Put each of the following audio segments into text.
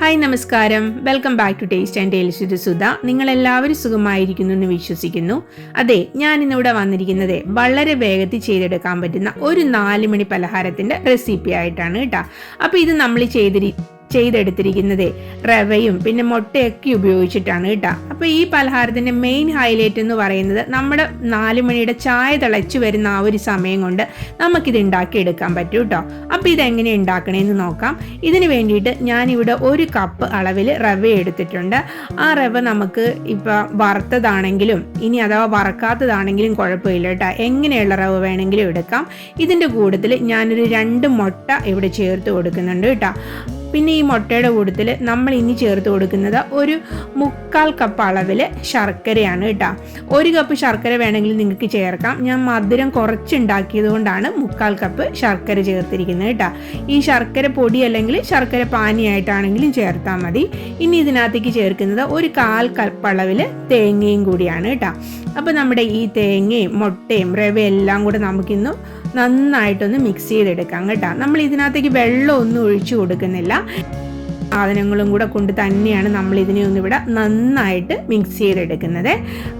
Hi നമസ്കാരം. Welcome back to taste and tales ഇത് നിങ്ങൾ എല്ലാവരും സുഖമായിരിക്കുന്നു എന്ന് വിശ്വസിക്കുന്നു. അതെ ഞാൻ ഇന്നിവിടെ വന്നിരിക്കുന്നത് വളരെ വേഗത്തിൽ ചെയ്തെടുക്കാൻ പറ്റുന്ന ഒരു നാല് മണി പലഹാരത്തിന്റെ റെസിപ്പി ആയിട്ടാണ് കേട്ടോ. അപ്പോൾ ഇത് നമ്മൾ ചെയ്തിരി ചെയ്തെടുത്തിരിക്കുന്നത്. റവയും പിന്നെ മുട്ടയൊക്കെ ഉപയോഗിച്ചിട്ടാണ് കേട്ടോ. അപ്പോൾ ഈ പലഹാരത്തിന്റെ മെയിൻ ഹൈലൈറ്റ് എന്ന് പറയുന്നത് നമ്മുടെ നാല് മണിയുടെ ചായ തിളച്ചു വരുന്ന ആ ഒരു സമയം കൊണ്ട് നമുക്കിത് ഉണ്ടാക്കിയെടുക്കാൻ പറ്റും കേട്ടോ. അപ്പോൾ ഇതെങ്ങനെ ഉണ്ടാക്കണേന്ന് നോക്കാം. ഇതിന് വേണ്ടിയിട്ട് ഞാനിവിടെ ഒരു കപ്പ് അളവിൽ റവ എടുത്തിട്ടുണ്ട്. ആ റവ നമുക്ക് ഇപ്പോൾ വറുത്തതാണെങ്കിലും ഇനി അഥവാ വറക്കാത്തതാണെങ്കിലും കുഴപ്പമില്ല കേട്ടോ. എങ്ങനെയുള്ള റവ വേണമെങ്കിലും എടുക്കാം. ഇതിന്റെ കൂട്ടത്തിൽ ഞാനൊരു രണ്ട് മുട്ട ഇവിടെ ചേർത്ത് കൊടുക്കുന്നുണ്ട് കേട്ടോ. പിന്നെ ഈ മുട്ടയുടെ കൂട്ടത്തിൽ നമ്മൾ ഇനി ചേർത്ത് കൊടുക്കുന്നത് ഒരു മുക്കാൽ കപ്പ് അളവിൽ ശർക്കരയാണ് കേട്ടോ. ഒരു കപ്പ് ശർക്കര വേണമെങ്കിൽ നിങ്ങൾക്ക് ചേർക്കാം. ഞാൻ മധുരം കുറച്ചുണ്ടാക്കിയത് കൊണ്ടാണ് മുക്കാൽ കപ്പ് ശർക്കര ചേർത്തിരിക്കുന്നത് കേട്ടോ. ഈ ശർക്കര പൊടി അല്ലെങ്കിൽ ശർക്കര പാനിയായിട്ടാണെങ്കിലും ചേർത്താൽ മതി. ഇനി ഇതിനകത്തേക്ക് ചേർക്കുന്നത് ഒരു കാൽ കപ്പ് അളവിൽ തേങ്ങയും കൂടിയാണ് കേട്ടോ. അപ്പോൾ നമ്മുടെ ഈ തേങ്ങയും മുട്ടയും റവയും എല്ലാം കൂടെ നമുക്കിന്ന് നന്നായിട്ടൊന്ന് മിക്സ് ചെയ്തെടുക്കാം കേട്ടോ. നമ്മൾ ഇതിനകത്തേക്ക് വെള്ളമൊന്നും ഒഴിച്ചു കൊടുക്കുന്നില്ല. സാധനങ്ങളും കൂടെ കൊണ്ട് തന്നെയാണ് നമ്മൾ ഇതിനെ ഒന്നിവിടെ നന്നായിട്ട് മിക്സ് ചെയ്തെടുക്കുന്നത്.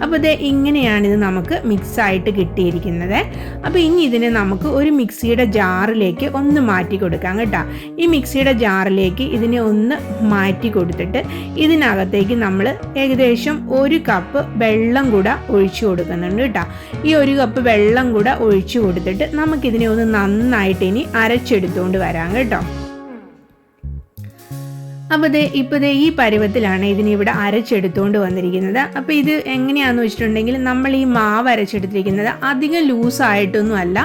അപ്പോൾ ഇത് ഇങ്ങനെയാണ് ഇത് നമുക്ക് മിക്സ് ആയിട്ട് കിട്ടിയിരിക്കുന്നത്. അപ്പോൾ ഇനി ഇതിനെ നമുക്ക് ഒരു മിക്സിയുടെ ജാറിലേക്ക് ഒന്ന് മാറ്റി കൊടുക്കാം കേട്ടോ. ഈ മിക്സിയുടെ ജാറിലേക്ക് ഇതിനെ ഒന്ന് മാറ്റി കൊടുത്തിട്ട് ഇതിനകത്തേക്ക് നമ്മൾ ഏകദേശം ഒരു കപ്പ് വെള്ളം കൂടെ ഒഴിച്ചു കൊടുക്കുന്നുണ്ട് കേട്ടോ. ഈ ഒരു കപ്പ് വെള്ളം കൂടെ ഒഴിച്ചു കൊടുത്തിട്ട് നമുക്കിതിനെ ഒന്ന് നന്നായിട്ട് ഇനി അരച്ചെടുത്തുകൊണ്ട് വരാം കേട്ടോ. അപ്പോൾ ഇത് ഇപ്പോൾ ഈ പരുവത്തിലാണ് ഇതിനിവിടെ അരച്ചെടുത്തുകൊണ്ട് വന്നിരിക്കുന്നത്. അപ്പോൾ ഇത് എങ്ങനെയാണെന്ന് വെച്ചിട്ടുണ്ടെങ്കിൽ നമ്മൾ ഈ മാവ് അരച്ചെടുത്തിരിക്കുന്നത് അധികം ലൂസായിട്ടൊന്നും അല്ല.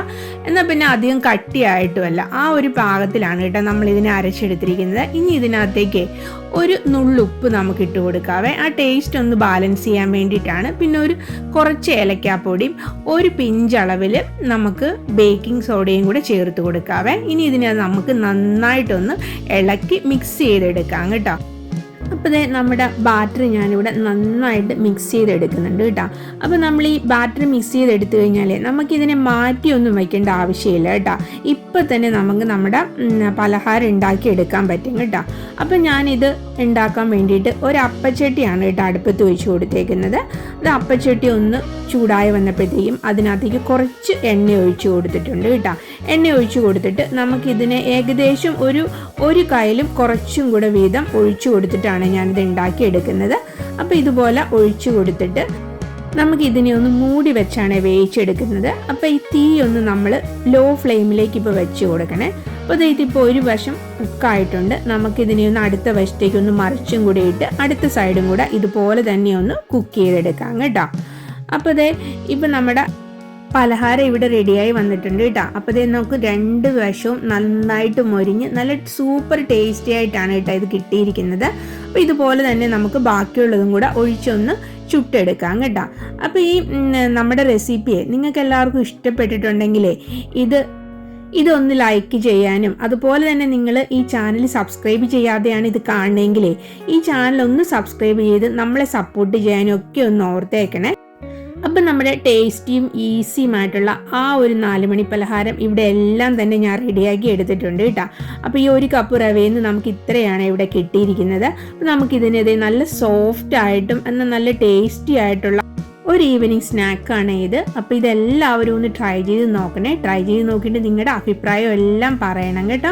എന്നാൽ പിന്നെ അധികം കട്ടിയായിട്ടുമല്ല ആ ഒരു പാകത്തിലാണ് കേട്ടോ നമ്മൾ ഇതിനെ അരച്ചെടുത്തിരിക്കുന്നത്. ഇനി ഇതിനകത്തേക്ക് ഒരു നുള്ളുപ്പ് നമുക്ക് ഇട്ട് കൊടുക്കാവേ. ആ ടേസ്റ്റ് ഒന്ന് ബാലൻസ് ചെയ്യാൻ വേണ്ടിയിട്ടാണ്. പിന്നെ ഒരു കുറച്ച് ഏലക്കാപ്പൊടിയും ഒരു പിഞ്ചളവിൽ നമുക്ക് ബേക്കിംഗ് സോഡയും കൂടെ ചേർത്ത് കൊടുക്കാവേ. ഇനി ഇതിനെ നമുക്ക് നന്നായിട്ടൊന്ന് ഇളക്കി മിക്സ് ചെയ്തെടുക്കാം കേട്ടോ. അപ്പോൾ ദേ നമ്മുടെ ബാറ്റർ ഞാനിവിടെ നന്നായിട്ട് മിക്സ് ചെയ്തെടുക്കുന്നുണ്ട് കേട്ടോ. അപ്പോൾ നമ്മൾ ഈ ബാറ്റർ മിക്സ് ചെയ്തെടുത്തു കഴിഞ്ഞാൽ നമുക്കിതിനെ മാറ്റിയൊന്നും വയ്ക്കേണ്ട ആവശ്യമില്ല കേട്ടോ. ഇപ്പോൾ തന്നെ നമുക്ക് നമ്മുടെ പലഹാരം ഉണ്ടാക്കി എടുക്കാൻ പറ്റും കേട്ടോ. അപ്പോൾ ഞാനിത് ഉണ്ടാക്കാൻ വേണ്ടിയിട്ട് ഒരു അപ്പച്ചട്ടിയാണ് കേട്ടോ അടുപ്പത്ത് വെച്ച് കൊടുത്തേക്കുന്നത്. അത് അപ്പച്ചട്ടി ഒന്ന് ചൂടായി വന്നപ്പോഴത്തേക്കും അതിനകത്തേക്ക് കുറച്ച് എണ്ണ ഒഴിച്ച് കൊടുത്തിട്ടുണ്ട് കേട്ടോ. എണ്ണ ഒഴിച്ച് കൊടുത്തിട്ട് നമുക്കിതിനെ ഏകദേശം ഒരു ഒരു കയ്യിലും കുറച്ചും കൂടെ വീതം ഒഴിച്ചു കൊടുത്തിട്ടാണ് ഞാനിത് ഉണ്ടാക്കിയെടുക്കുന്നത്. അപ്പോൾ ഇതുപോലെ ഒഴിച്ചു കൊടുത്തിട്ട് നമുക്ക് ഇതിനെ ഒന്ന് മൂടി വെച്ചാണ് വേവിച്ചെടുക്കുന്നത്. അപ്പോൾ ഈ തീ ഒന്ന് നമ്മൾ ലോ ഫ്ലെയിമിലേക്ക് ഇപ്പോൾ വെച്ച് കൊടുക്കണേ. അപ്പോൾ ഇതിപ്പോൾ ഒരു വശം കുക്കായിട്ടുണ്ട്. നമുക്കിതിനെ ഒന്ന് അടുത്ത വശത്തേക്ക് ഒന്ന് മറിച്ചും കൂടി ഇട്ട് അടുത്ത സൈഡും കൂടെ ഇതുപോലെ തന്നെ ഒന്ന് കുക്ക് ചെയ്തെടുക്കാം കേട്ടോ. അപ്പോൾ ഇതേ ഇപ്പം നമ്മുടെ പലഹാരം ഇവിടെ റെഡിയായി വന്നിട്ടുണ്ട് കേട്ടോ. അപ്പോൾ ഇത് നമുക്ക് രണ്ട് വശവും നന്നായിട്ട് മൊരിഞ്ഞ് നല്ല സൂപ്പർ ടേസ്റ്റി ആയിട്ടാണ് കേട്ടോ ഇത് കിട്ടിയിരിക്കുന്നത്. അപ്പോൾ ഇതുപോലെ തന്നെ നമുക്ക് ബാക്കിയുള്ളതും കൂടെ ഒഴിച്ചൊന്ന് ചുട്ടെടുക്കാം കേട്ടോ. അപ്പോൾ ഈ നമ്മുടെ റെസിപ്പിയെ നിങ്ങൾക്ക് എല്ലാവർക്കും ഇഷ്ടപ്പെട്ടിട്ടുണ്ടെങ്കിലേ ഇത് ഇതൊന്ന് ലൈക്ക് ചെയ്യാനും അതുപോലെ തന്നെ നിങ്ങൾ ഈ ചാനൽ സബ്സ്ക്രൈബ് ചെയ്യാതെയാണ് ഇത് കാണണമെങ്കിലേ ഈ ചാനൽ ഒന്ന് സബ്സ്ക്രൈബ് ചെയ്ത് നമ്മളെ സപ്പോർട്ട് ചെയ്യാനും ഒക്കെ ഒന്ന് ഓർത്തേക്കണേ. അപ്പം നമ്മുടെ ടേസ്റ്റിയും ഈസിയുമായിട്ടുള്ള ആ ഒരു നാലുമണി പലഹാരം ഇവിടെ എല്ലാം തന്നെ ഞാൻ റെഡിയാക്കി എടുത്തിട്ടുണ്ട് കേട്ടോ. അപ്പോൾ ഈ ഒരു കപ്പ് റവയിൽ നിന്ന് നമുക്ക് ഇത്രയാണ് ഇവിടെ കിട്ടിയിരിക്കുന്നത്. അപ്പം നമുക്കിതിനെതിരെ നല്ല സോഫ്റ്റ് ആയിട്ടും എന്നാൽ നല്ല ടേസ്റ്റി ആയിട്ടുള്ള ഒരു ഈവനിങ് സ്നാക്കാണ് ഇത്. അപ്പോൾ ഇതെല്ലാവരും ഒന്ന് ട്രൈ ചെയ്ത് നോക്കണേ. ട്രൈ ചെയ്ത് നോക്കിയിട്ട് നിങ്ങളുടെ അഭിപ്രായം എല്ലാം പറയണം കേട്ടോ.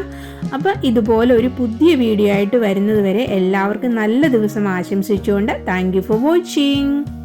അപ്പോൾ ഇതുപോലെ ഒരു പുതിയ വീഡിയോ ആയിട്ട് വരുന്നത് വരെ എല്ലാവർക്കും നല്ല ദിവസം ആശംസിച്ചുകൊണ്ട് താങ്ക് ഫോർ വാച്ചിങ്